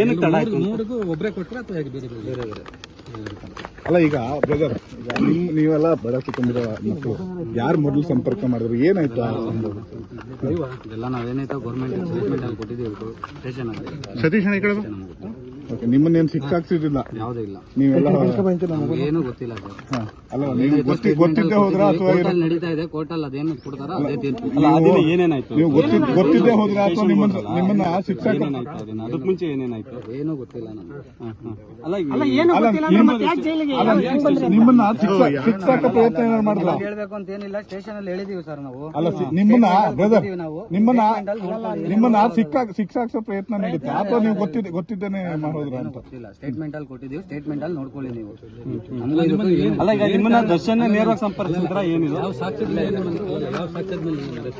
ಏನಕ್ಕೆ ತಡ ಆಯ್ತು ಮೂರಿಗೂ ಒಬ್ಬರೇ ಕೊಟ್ಟರೆ ಅಥವಾ ಹೇಗೆ ಬೇರೆ ಬೇರೆ? ಬೇರೆ ಅಲ್ಲ ಈಗ ಬ್ರದರ್ ನಿಮ್ ನೀವೆಲ್ಲ ಬಡ ಕುಟುಂಬದ ಮಕ್ಕಳು. ಯಾರು ಮೊದಲು ಸಂಪರ್ಕ ಮಾಡಿದ್ರು? ಏನಾಯ್ತು? ಇದೆಲ್ಲ ನಾವೇನಾಯ್ತು? ಗೌರ್ಮೆಂಟ್ ಸ್ಟೇಟ್ಮೆಂಟ್ ಅಲ್ಲಿ ಕೊಟ್ಟಿದ್ದೀವಿ ಸ್ಟೇಷನ್ ಅಲ್ಲಿ. ಸತೀಶ್ ಅಣ್ಣ ಈ ಕಡೆ ಬಾ. ಓಕೆ ನಿಮ್ಮನ್ನೇನು ಸಿಕ್ಕಾಕ್ಸಿರ್ಲಿಲ್ಲ? ಯಾವುದೂ ಇಲ್ಲ. ನೀವೆಲ್ಲ ಏನು ಗೊತ್ತಿಲ್ಲ ಸರ್ ಹಾ. ಅಲ್ಲ ನೀವು ಗೊತ್ತಿ ಗೊತ್ತಿದ್ದೆ ಹೋದ್ರ ಅಥವಾ ನಡೀತಾ ಇದೆ ಕೋರ್ಟಲ್ಲಿ ಅದೇನು ಕೊಡ್ತಾರ ಅದೇ ತೀರ್ಪು. ಅಲ್ಲ ಏನೇನಾಯ್ತು? ನೀವು ಗೊತ್ತಿದ್ ಗೊತ್ತಿದ್ದೇ ಹೋದ್ರ ಅಥವಾ ನಿಮ್ಮನ್ನ ನಿಮ್ಮನ್ನ ಶಿಕ್ಷಕ ಏನೇನಾಯ್ತು ಅದಕ್ಕೆ ಮುಂಚೆ ಏನೇನಾಯ್ತು? ಏನೂ ಗೊತ್ತಿಲ್ಲ ಹ. ಅಲ್ಲ ಈ- ಜೈಲಿಗೆ ನಿಮ್ಮನ್ನ ಶಿಕ್ಷಕ ಶಿಕ್ಷಕ ಪ್ರಯತ್ನ ಏನಾದ್ರು ಮಾಡಿದ್ರ ಹೇಳ್ಬೇಕು ಅಂತ ಏನಿಲ್ಲ ಸ್ಟೇಷನ್ ಅಲ್ಲಿ ಹೇಳಿದೀವಿ ಸರ್ ನಾವು. ಅಲ್ಲ ನಿಮ್ಮನ್ನ ಬ್ರದರ್ ನಾವು. ನಿಮ್ಮನ್ನ. ನಿಮ್ಮನ್ನ ಶಿಕ್ಷಕ ಶಿಕ್ಷಕ ಪ್ರಯತ್ನ ನಡೀತಾ ಅಥವಾ ನೀವು ಗೊತ್ತಿದ್ದೆ ಗೊತ್ತಿದ್ದೇನೆ ಮಾಡೋದ್ರ ಅಂತ? ಗೊತ್ತಿಲ್ಲ. ಸ್ಟೇಟ್ಮೆಂಟ್ ಅಲ್ಲಿ ಕೊಟ್ಟಿದ್ದೀವಿ ಸ್ಟೇಟ್ಮೆಂಟ್ ಅಲ್ಲಿ ನೋಡ್ಕೊಳ್ಳಿ ನೀವು. ಏನು- ಅಲ್ಲ ಈಗ ನಿಮ್ಮನ್ನ ದರ್ಶನ ನೇರವಾಗಿ ಸಂಪರ್ಕಿಸಿದ್ರ ಏನಿಲ್ಲ ಯಾವ ಸಾಕ್ಷ್ಯದ ಮೇಲೆ?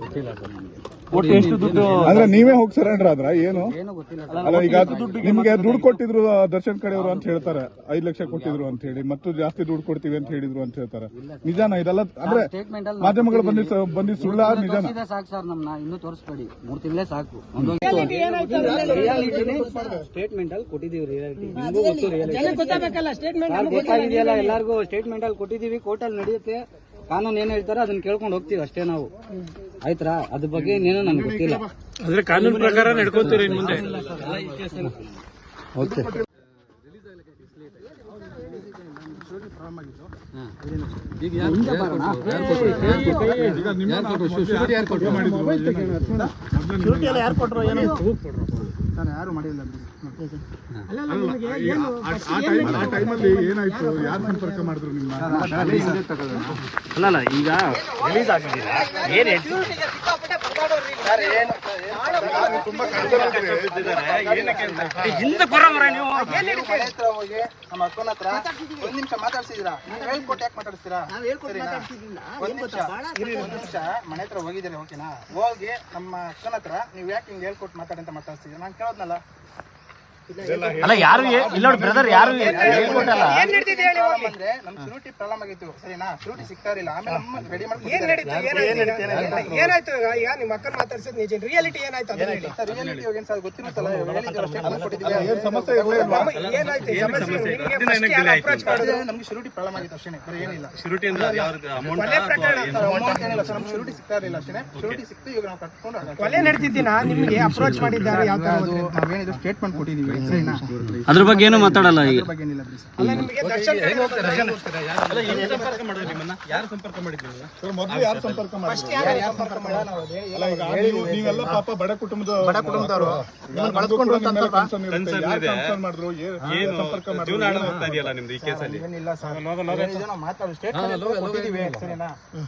ಗೊತ್ತಿಲ್ಲ ಸರ್ ಎಷ್ಟು ದುಡ್ಡು ಅಂದ್ರೆ ನೀವೇ ಹೋಗಿ ಸರೆಂಡರ್ ಆದ್ರ? ಏನು? ಏನೂ ಗೊತ್ತಿಲ್ಲ ಅಲ್ಲ ಈಗ ನಿಮ್ಗೆ ದುಡ್ಡು ಕೊಟ್ಟಿದ್ರು ದರ್ಶನ್ ಕಡೆಯವರು ಅಂತ ಹೇಳ್ತಾರೆ. ಐದ್ ಲಕ್ಷ ಕೊಟ್ಟಿದ್ರು ಅಂತ ಹೇಳಿ ಮತ್ತು ಜಾಸ್ತಿ ದುಡ್ಡು ಕೊಡ್ತೀವಿ ಅಂತ ಹೇಳಿದ್ರು ಅಂತ ಹೇಳ್ತಾರೆ. ನಿಜಾನ? ಇದೆಲ್ಲ ಅಂದ್ರೆ ಸ್ಟೇಟ್ಮೆಂಟ್ ಅಲ್ಲಿ ಮಾಧ್ಯಮಗಳು ಬಂದಿ ಬಂದಿ ಸುಳ್ಳ ನಿಜಾನ? ಸಾಕು ಸರ್ ನಮ್ನ ಇನ್ನು ತೋರಿಸ್ಬೇಡಿ. ಮೂರ್ ತಿಂಗಳೇ ಸಾಕು. ಸ್ಟೇಟ್ಮೆಂಟ್ ಅಲ್ಲಿ ಕೊಟ್ಟಿದೀವಿ ರಿಯಾಲಿಟಿ ಎಲ್ಲಾರ್ಗು ಸ್ಟೇಟ್ಮೆಂಟ್ ಅಲ್ಲಿ ಕೊಟ್ಟಿದೀವಿ ಕೋರ್ಟ್ ಅಲ್ಲಿ ನಡೆಯುತ್ತೆ. ಕಾನೂನು ಏನ್ ಹೇಳ್ತಾರೆ ಅದನ್ನ ಕೇಳ್ಕೊಂಡು ಹೋಗ್ತೀವಿ ಅಷ್ಟೇ ನಾವು. ಆಯ್ತಾ ಅದ್ರ ಬಗ್ಗೆ ಇನ್ನೇನೋ ನನ್ಗೆ ಗೊತ್ತಿಲ್ಲ. ಅಂದ್ರೆ ಕಾನೂನು ಪ್ರಕಾರ ನಡ್ಕೋತೀರ ಇನ್ ಮುಂದೆ. ಓಕೆ. ಈಗ ಯಾರು ಆ ಟೈಮಲ್ಲಿ ಏನಾಯ್ತು? ಯಾರು ಸಂಪರ್ಕ ಮಾಡಿದ್ರು ನಿಮ್ಮ ಅಲ್ಲ ಈಗ ರಿಲೀಸ್ ಆಗಿದ್ದೀರಾ ಏನ್? ಹಿಂದೆ ಬರೋವರ ನೀವು ಮನೆ ಹತ್ರ ಹೋಗಿ ನಮ್ಮ ಅಕ್ಕನ ಹತ್ರ ಒಂದ್ ನಿಮಿಷ ಮಾತಾಡ್ಸಿದೀರಾ ನೀವು ಹೇಳ್ಕೊಟ್ಟು ಯಾಕೆ ಮಾತಾಡ್ತೀರಾ? ಒಂದ್ ನಿಮಿಷ. ಒಂದ್ ನಿಮಿಷ. ಮನೆ ಹತ್ರ ಹೋಗಿದ್ದೀರಿ ಓಕೆನಾ? ಹೋಗಿ ನಮ್ಮ ಅಕ್ಕನ ಹತ್ರ ನೀವು ಯಾಕೆ ಹಿಂಗ್ ಹೇಳ್ಕೊಟ್ಟು ಮಾತಾಡಿ ಅಂತ ಮಾತಾಡ್ಸಿದೀರಾ ನಾನು ಕೇಳೋದ್ನಲ್ಲ. ಅಲ್ಲ ಯಾರು ಇಲ್ಲ ನೋಡಿ ಬ್ರದರ್ ಯಾರು ಹೇಳ್ಕೊಟ್ಟಲ್ಲ? ಪ್ರಾಬ್ಲಮ್ ಅಂದ್ರೆ ನಮ್ ಶುರುಟಿ ಪ್ರಾಬ್ಲಮ್ ಆಗಿತ್ತು. ಸರಿನಾ? ರೆಡಿ ಸಿಗ್ತಾ ಇರಲಿಲ್ಲ ಆಮೇಲೆ ನಮ್ಮ ರೆಡಿ ಏನಾಯ್ತು ಈಗ? ಈಗ ನಿಮ್ಮ ಅಕ್ಕನ ಮಾತಾಡ್ಸಿದ್ ನಿಜ ರಿಯಾಲಿಟಿ ಏನಾಯ್ತು ಅದನ್ನ ಹೇಳಿ ರಿಯಾಲಿಟಿ ಸರ್ ಗೊತ್ತಿರುತ್ತಲ್ಲ? ಕೊಟ್ಟಿದ್ದೀವಿ. ಏನ್ ಸಮಸ್ಯೆ ಏನಾಯ್ತು? ಈ ಸಮಸ್ಯೆ ನಿಮ್ಗೆ first ಯಾರು approach ಮಾಡಿದ್ರು? ಅದೇ ನಮ್ಗೆ ಶುರುಟಿ ಪ್ರಾಬ್ಲಮ್ ಆಗಿತ್ತು ಅಷ್ಟೇ ಬೇರೆ ಏನಿಲ್ಲ. ಅಂದ್ರೆ ಅಮೌಂಟ್ ಕೊಲೆ ಪ್ರಕರಣ ಅಮೌಂಟ್ ಏನಿಲ್ಲ ಸರ್ ನಮ್ಗೆ ಶುರುಟಿ ಸಿಗ್ತಾ ಇರಲಿಲ್ಲ ಅಷ್ಟೇ ಶುರುಟಿ ಸಿಕ್ತು ಈಗ ನಾವು ಕಟ್ಕೊಂಡು ಆಗಾಯ್ತು. ಕೊಲೆ ನಡೆದಿದ್ದೀನ ನಿಮ್ಗೆ ಅಪ್ರೋಚ್ ಮಾಡಿದ್ದಾರೆ? ಯಾವ ತರ ಅದು ನಾವೇನಿದ್ರು ಸ್ಟೇಟ್ಮೆಂಟ್ ಕೊಟ್ಟಿದ್ದೀವಿ. ಅದ್ರ ಬಗ್ಗೆ ಏನು ಮಾತಾಡಲ್ಲ ಈಗ. ಅದ್ರ ಬಗ್ಗೆ ಏನಿಲ್ಲ ಬಿಡಿ ಸರ್ ಅಲ್ಲ ನಿಮಗೆ ದರ್ಶನ್ ಸಂಪರ್ಕ ಮಾಡಿದ್ರು ನಿಮ್ಮನ್ನ? ಯಾರು ಸಂಪರ್ಕ ಮಾಡಿದ್ರು ಸರ್, ಮೊದ್ಲು ಯಾರು ಸಂಪರ್ಕ ಮಾಡಿದ್ರು? ಯಾರು ಸಂಪರ್ಕ ಮಾಡಲ್ಲ ನಾವು ಅದೇ ನೀವು- ನೀವೆಲ್ಲ ಪಾಪ ಬಡ ಕುಟುಂಬದ ಬಡ ಕುಟುಂಬದವರು.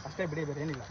ಅಷ್ಟೇ ಬಿಡಿ ಬೇರೆ ಏನಿಲ್ಲ.